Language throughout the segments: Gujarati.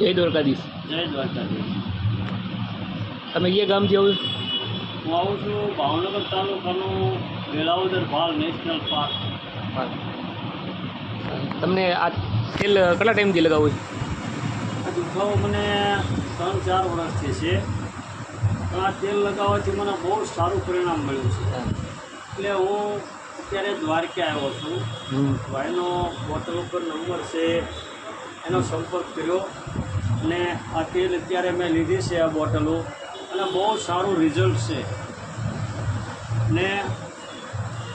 જય દ્વારકાધીશ. જય દ્વારકાધીશ. તમે કયા ગામથી આવું? હું આવું છું ભાવનગર તાલુકાનું વેલાવદર ભાલ નેશનલ પાર્ક. તમને આ તેલ કેટલા ટાઈમથી લગાવો છે? આ દુખાવો મને ત્રણ ચાર વર્ષથી છે. પણ આ તેલ લગાવવાથી મને બહુ સારું પરિણામ મળ્યું છે. એટલે હું અત્યારે દ્વારકા આવ્યો છું. ભાઈનો બોટલ ઉપર નંબર છે. એનો સંપર્ક કર્યો અને આ તેલ અત્યારે મેં લીધી છે આ બોટલો અને બહુ સારું રિઝલ્ટ છે. ને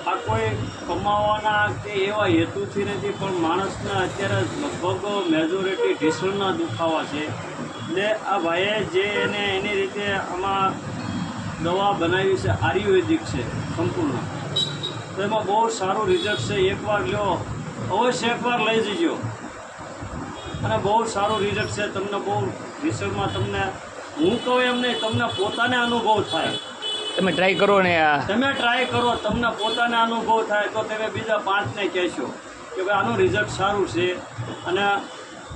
આ કોઈ કમાવાના કે એવા હેતુથી નથી, પણ માણસના અત્યારે લગભગ મેજોરિટી ઢીસણના દુખાવા છે. ને આ ભાઈએ જે એને એની રીતે આમાં દવા બનાવી છે, આયુર્વેદિક છે, સંપૂર્ણ. તો એમાં બહુ સારું રિઝલ્ટ છે. એકવાર લ્યો, અવશ્ય એકવાર લઈ જજો. અને બહુ સારું રિઝલ્ટ છે. તમને બહુ રિઝલ્ટમાં તમને હું કહું એમ નહીં તમને પોતાને અનુભવ થાય. તમે ટ્રાય કરો ને તમે ટ્રાય કરો તમને પોતાને અનુભવ થાય તો તમે બીજા પાંચને કહેશો કે ભાઈ આનું રિઝલ્ટ સારું છે. અને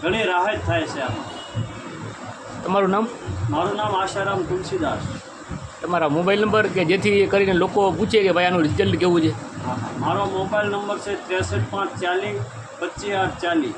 ઘણી રાહત થાય છે આમાં. તમારું નામ? મારું નામ આશારામ તુલસીદાસ. તમારા મોબાઈલ નંબર કે જેથી કરીને લોકો પૂછે કે ભાઈ આનું રિઝલ્ટ કેવું છે? મારો મોબાઈલ નંબર છે ત્રેસઠ પાંચ ચાલીસ પચીસ આઠ ચાલીસ.